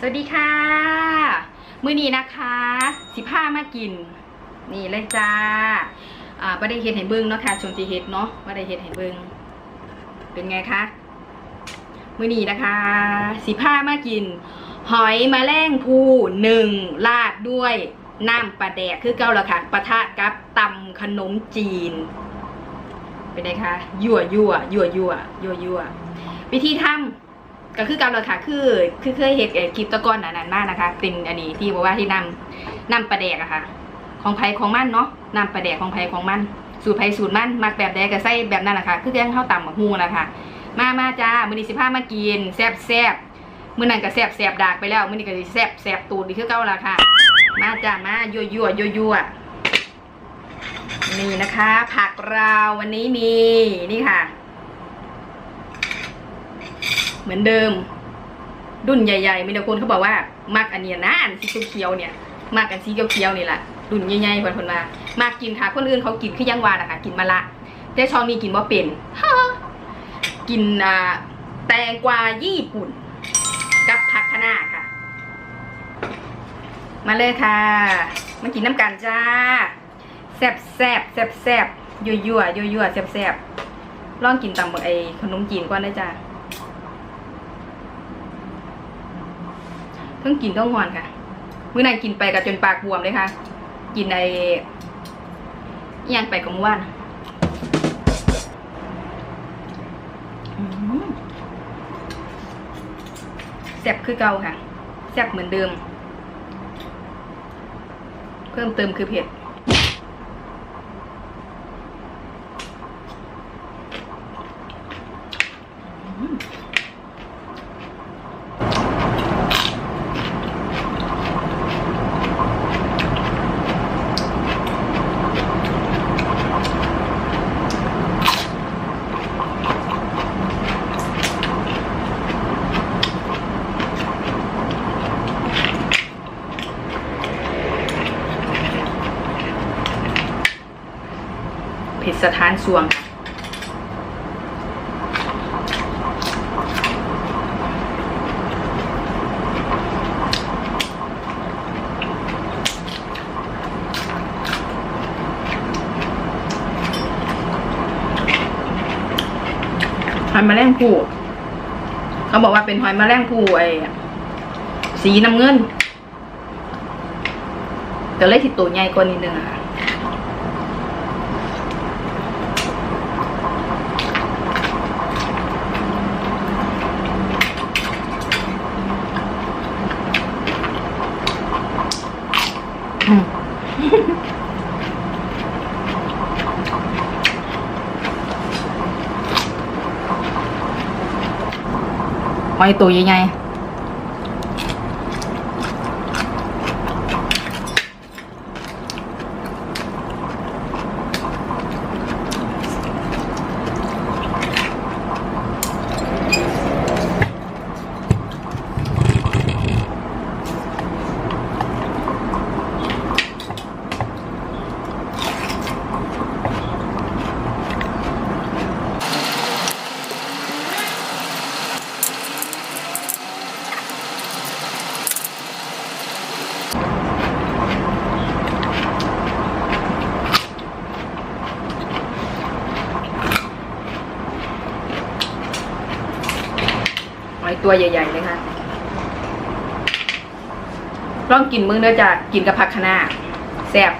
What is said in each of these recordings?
สวัสดีค่ะ มื้อนี้นะคะสิผ้ามากิน นี่เลยจ้าอ่าบ่ได้เห็ดให้เบิ่งเนาะค่ะช่วงที่เห็ดเนาะบ่ได้เห็ดให้เบิ่งเป็นไงคะมื้อนี้นะคะ สิผ้ามากิน หอยมแมลงภูหนึ่งราดด้วยน้ำปลาแดกคือเก้าละค่ะปะทะกับตำขนมจีน เป็นไงคะยั่วยั่วยั่วยั่วยั่วยั่ววิธีทำ ก็คือก่าละค่ะ คือคือเคยเห็นเอ่อคลิปตะกอนอันหนมากนะคะ เป็นอันนี้ที่บอกว่าที่นำนำปลาแดกอะค่ะ ของไผของมันเนาะนำปลาแดกของไผของมัน สูตรไผสูตรมันมักแบบใดกก็ใส่แบบนั้นแหละค่ะ คือแกงข้าวตำบักฮูนะคะมามาจ้ามือนี้สิพามากินแซ่บแซบมือนั้นก็แซ่บแซบดากไปแล้วมือนี้ก็แซ่บแซบตูดดีคือเก่าละค่ะ มาจ้ามายั่วยั่วยั่วยั่วนี่นะคะ ผักเราวันนี้มีนี่ค่ะ เหมือนเดิม รุ่นใหญ่ๆมีแต่คนเขาบอกว่า มักอันเนี้ยนะอันสีเขียวเนี่ยมักอันสีเขียวๆนี่แหละรุ่นใหญ่ๆคนคนมามากกินค่ะคนอื่นเขากินคือยังวานะคะกินมะละแต่ช่องนี้กินว่าเป็นกินอ่าแตงกวาญี่ปุ่น กับผักคะน้าค่ะ มาเลยค่ะมากินน้ำกันจ้าแซบแซบแซบแซบยั่วยั่วยั่วยั่วแซบแซบลองกินตำบักไอขนมจีนก่อนได้จ้า ต้องกินต้องหอนค่ะมื้อนั้นกินไปกับจนปากบวมเลยค่ะ กินไออิหยังไปกับเมื่อวานแซ่บคือเก่าค่ะแซ่บเหมือนเดิม เพิ่มเติมคือเผ็ด ผ็ดสถานสวงค่ะหอยแมลงภูเขาบอกว่าเป็นหอยแมลงภูไอ้สีน้ำเงินแต่เลยที่ตัวใหญ่กว่านิดนึงอะค่ะ หอยตัวใหญ่ๆ อยตัวใหญ่ ๆ เลยค่ะลองกินมึงเด้อจ้ะกินกับผักคะน้าแซ่บ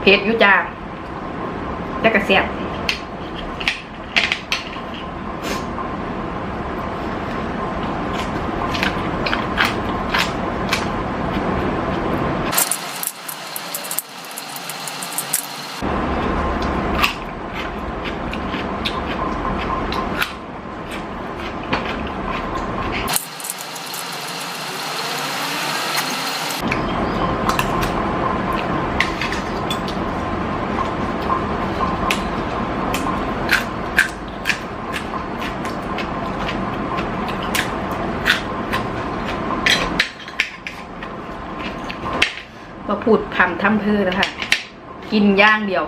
เผ็ดอยู่จ้าแล้วก็เสียบ มาพูดคำทำเพื่อแล้วค่ะกินย่างเดียว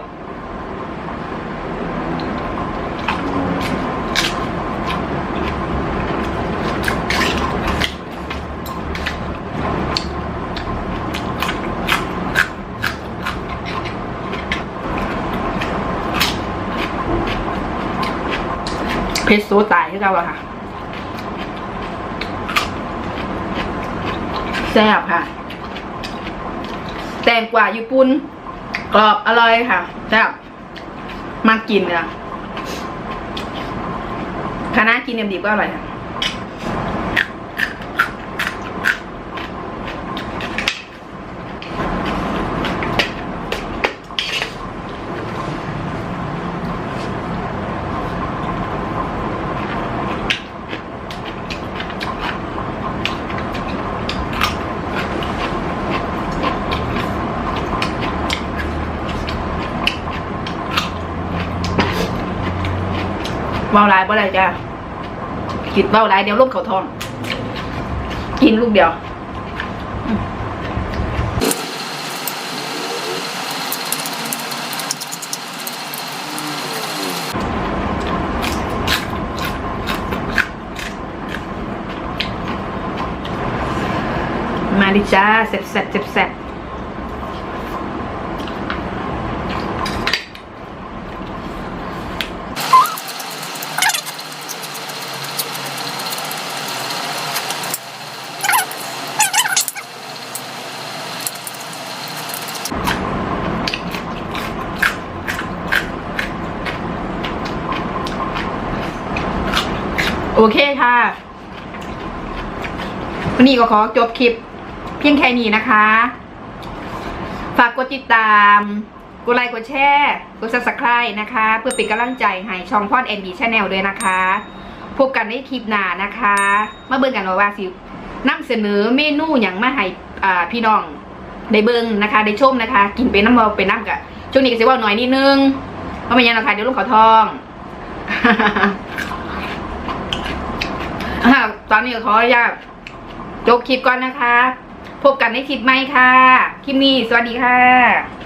เพชรโซตายที่เราอะค่ะ แซ่บค่ะ แตงกว่าญี่ปุ่นกรอบอร่อยค่ะแซ่บมากินเนี่ยคณะกินเอ็มดีก็อร่อยค่ะ เบาหลายบ่ได้จ้ะกินเบาหลายเดี๋ยวลมเขาทอง กินลูกเดียวมาดิจ้าเสร็จเสร็จเสร็จเส อเคค่ะ วันนี้ก็ขอจบคลิป เพียงแค่นี้นะคะ ฝากกดติดตามกดไลค์กดแชร์กด subscribe นะคะ เพื่อเป็นกำลังใจให้ช่องพอดแอนบีชาแนลด้วยนะคะ พบกันในคลิปหน้านะคะมาเบิ่งกันว่าว่าสินำเสนอเมนูอย่างมาให้อ่พี่น้องได้เบิ่งนะคะ ได้ชมนะคะ กินเป็นน้ำเบาเป็นน้ำกะช่วงนี้ก็สิว่าหน่อยนิดนึงเพราะไม่งั้นนะคะเดี๋ยวลูกขอทอง ตอนนี้ขออนุญาตจบคลิปก่อนนะคะ พบกันในคลิปใหม่ค่ะ คลิปนี้สวัสดีค่ะ